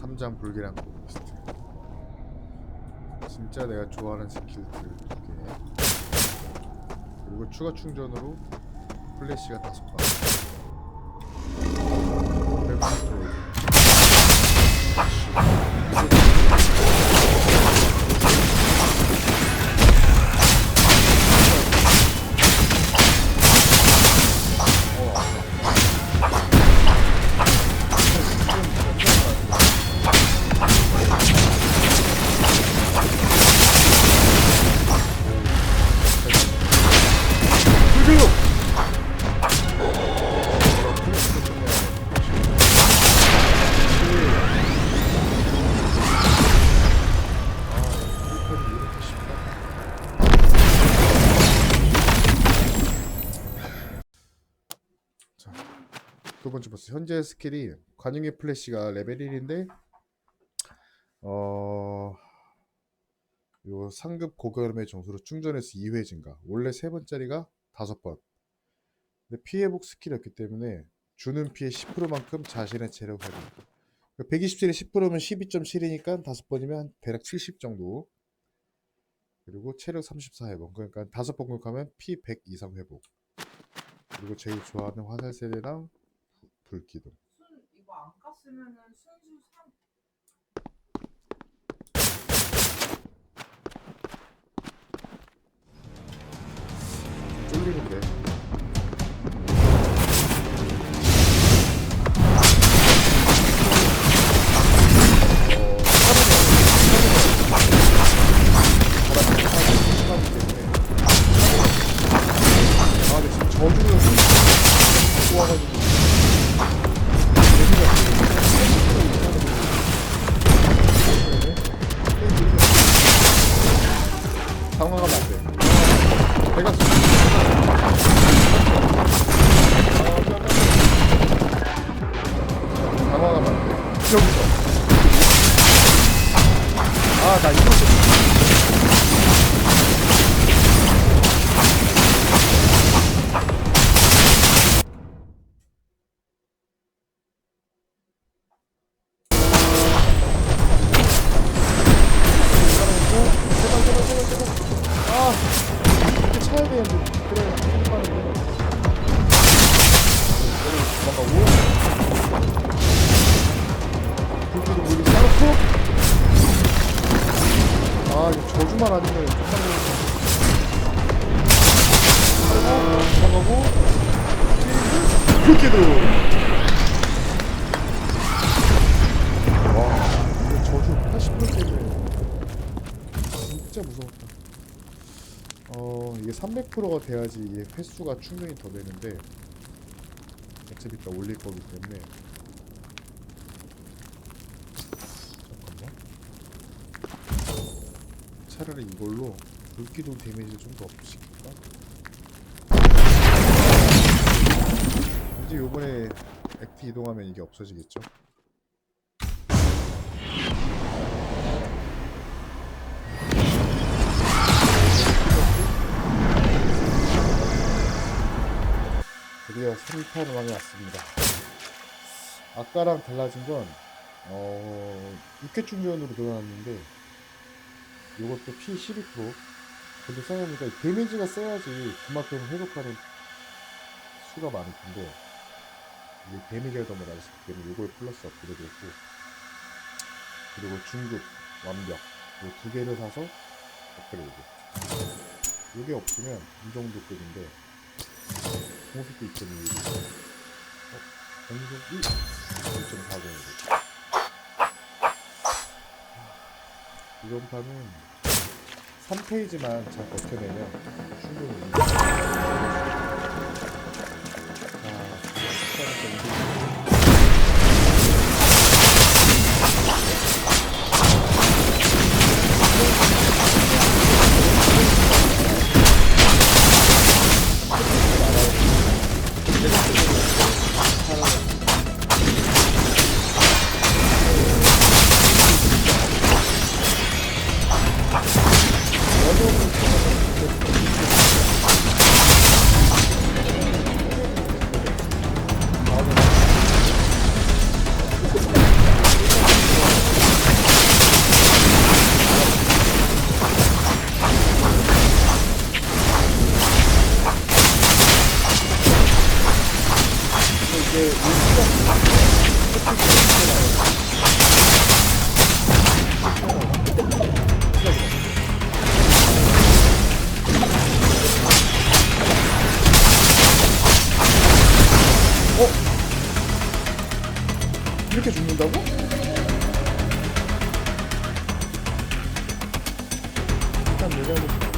삼장 불길한 고스트 진짜 내가 좋아하는 스킬들 두개. 그리고 추가 충전으로 플래시가 다섯 방. 백스트레 두 번째 보스 현재 스킬이 관용의 플래시가 레벨 1인데 어... 요 상급 고결음의 정수로 충전해서 2회 증가. 원래 세 번짜리가 다섯 번. 근데 피해 복 스킬이었기 때문에 주는 피해 10%만큼 자신의 체력 회복. 120킬에 10%면 12.7이니까 다섯 번이면 한 대략 70 정도. 그리고 체력 34 회복. 그러니까 다섯 번 공격하면 피 100 이상 회복. 그리고 제일 좋아하는 화살 세대랑 부- 불기둥. 순 이거 안 깠으면은 순수 3 쫄리는데. 내가. 아, 나 이거. 아, 저주만 아니면 끝나는 도망가고. 불기도. 와, 이거 저주 80%때문에 진짜 무서웠다. 어, 이게 300%가 돼야지 이게 횟수가 충분히 더 되는데 어차피 다 올릴 거기 때문에 잠깐만 차라리 이걸로 불기도 데미지 좀더 업시킬까? 이제 요번에 액트 이동하면 이게 없어지겠죠? 3판 만에 왔습니다. 아까랑 달라진 건 어, 6회 충전으로 들어놨는데 이것도 P 12% 근데 생각해보니까 이 데미지가 세야지 그만큼 회복하는 수가 많을 텐데 이게 데미지가 더 많아졌기 때문에 이거에 플러스 업그레이드 했고 그리고 중급 완벽 이두 개를 사서 업그레이드 이게 없으면 이 정도 급인데 공속도 2.2 어? 공속 1 1.40 이번 판은 3페이지만 잘 버텨내면 충분히 이렇게 죽는다고? 일단 내가 한번